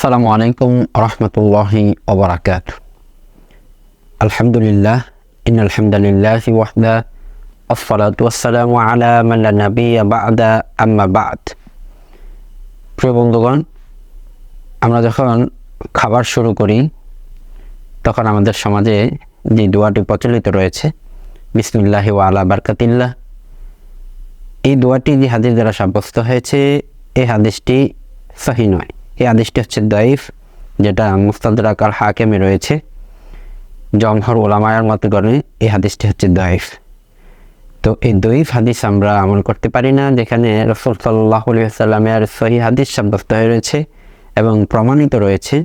আসসালামু আলাইকুম রহমতুল্লাহি ওবরাকাত আলহামদুলিল্লাহ ইন আলহামদুলিল্লাহ ওয়াহদা, আসসালাতু আলা মান লা নাবিয়্যা বা'দা, আম্মা বা'দ। প্রিয় বন্ধুগণ, আমরা যখন খাবার শুরু করি, তখন আমাদের সমাজে যে দোয়াটি প্রচলিত রয়েছে, বিসমিল্লাহ ওয়া আলা বারকাতিল্লাহ, এই দোয়াটি যে হাদিস দ্বারা সাব্যস্ত হয়েছে, এই হাদিসটি সহি নয়। এই হাদিসটি হচ্ছে দাইফ যেটা মুস্তাদরাক আল হাকেমে রয়েছে। জমহর ওলামায়ার মতো করে এই হাদিসটি হচ্ছে দাইফ তো এই দইফ হাদিস আমরা আমল করতে পারি না, যেখানে রসুল সাল্লাহ সাল্লামের সহি হাদিস সাব্যস্ত হয়ে রয়েছে এবং প্রমাণিত রয়েছে,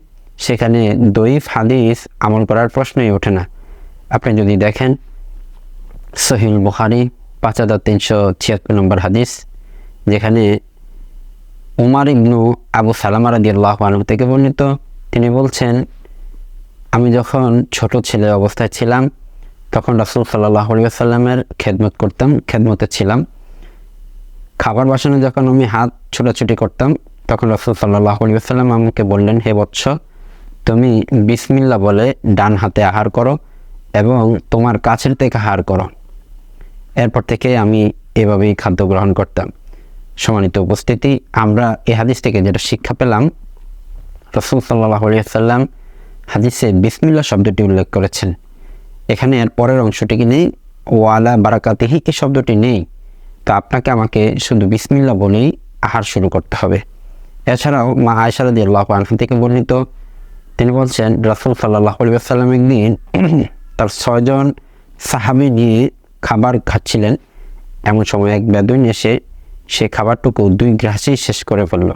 সেখানে দইফ হাদিস আমল করার প্রশ্নই ওঠে না। আপনি যদি দেখেন সহিল বুখারি পাঁচ হাজার তিনশো ছিয়াত্তর নম্বর হাদিস, যেখানে উমার ইবনু আবু সালামা আল্লাহ আনহু থেকে বর্ণিত। তিনি বলছেন, আমি যখন ছোট ছেলে অবস্থায় ছিলাম, তখন রাসুল সাল্লাহ সাল্লামের খেদমত করতাম, খেদমতে ছিলাম। খাবার বাসনে যখন আমি হাত ছোটাছুটি করতাম, তখন রাসুল সাল্লাহ সাল্লাম আমাকে বললেন, হে বৎস, তুমি বিসমিল্লা বলে ডান হাতে আহার করো এবং তোমার কাছের থেকে আহার করো। এরপর থেকে আমি এভাবেই খাদ্য গ্রহণ করতাম। সম্মানিত উপস্থিতি, আমরা এ হাদিস থেকে যেটা শিক্ষা পেলাম, রসুল সাল্লাহ সাল্লাম হাদিসে বিসমিল্লা শব্দটি উল্লেখ করেছেন। এখানে এর পরের অংশটি নেই? ওয়ালা বারাকাতিহি এই শব্দটি নেই? তো আপনাকে আমাকে শুধু বিসমিল্লা বলেই আহার শুরু করতে হবে। এছাড়াও মা আয়সারদি আল্লাহ আনহা থেকে বর্ণিত, তিনি বলছেন, রসুল সাল্লাহ সাল্লাম একদিন তার ছয়জন সাহাবি নিয়ে খাবার খাচ্ছিলেন। এমন সময় এক বেদুইন এসে সে খাবারটুকু দুই গ্রাসেই শেষ করে ফেলল।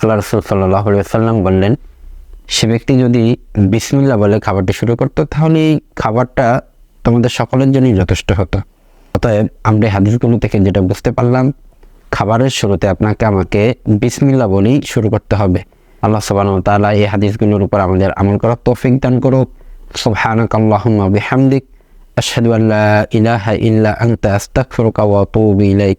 আল্লাহ রসুল সাল্লাম বললেন, সে ব্যক্তি যদি বিসমিল্লা বলে খাবারটি শুরু করতো, তাহলে এই খাবারটা তোমাদের সকলের জন্যই যথেষ্ট হতো। অতএব আমরা হাদিসগুলো থেকে যেটা বুঝতে পারলাম, খাবারের শুরুতে আপনাকে আমাকে বিসমিল্লা বলেই শুরু করতে হবে। আল্লাহ সবান তালা এই হাদিসগুলোর উপর আমাদের আমল করার তৌফিক দান করুক। সুবহানাক আল্লাহুম্মা বিহামদিক ইলাহা ইল্লা আতুবু ইলাইক।